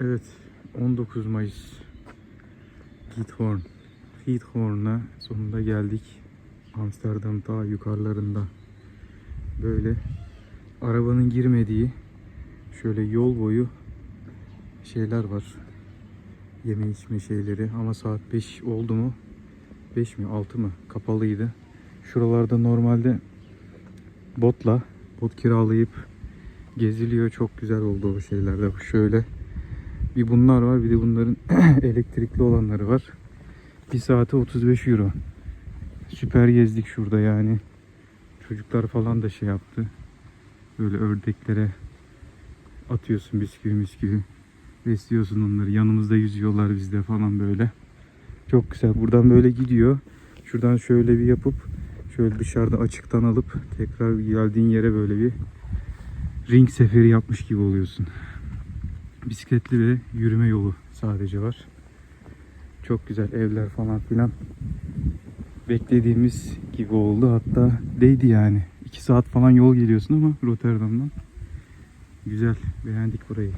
Evet 19 Mayıs Giethorn Giethorn'a sonunda geldik. Amsterdam daha yukarılarında. Böyle arabanın girmediği şöyle yol boyu şeyler var. Yeme içme şeyleri ama saat 5 oldu mu? 5 mi 6 mı? Kapalıydı. Şuralarda normalde botla bot kiralayıp geziliyor. Çok güzel oldu o şeylerde. Şöyle bir bunlar var bir de bunların elektrikli olanları var. Bir saate 35 euro. Süper gezdik şurada yani. Çocuklar falan da şey yaptı. Böyle ördeklere atıyorsun bisküvi bisküvi. Besliyorsun onları. Yanımızda yüzüyorlar bizde falan böyle. Çok güzel. Buradan böyle gidiyor. Şuradan şöyle bir yapıp şöyle dışarıda açıktan alıp tekrar geldiğin yere böyle bir ring seferi yapmış gibi oluyorsun. Bisikletli ve yürüme yolu sadece var. Çok güzel evler falan filan. Beklediğimiz gibi oldu. Hatta değdi yani. 2 saat falan yol geliyorsun ama Rotterdam'dan. Güzel. Beğendik burayı.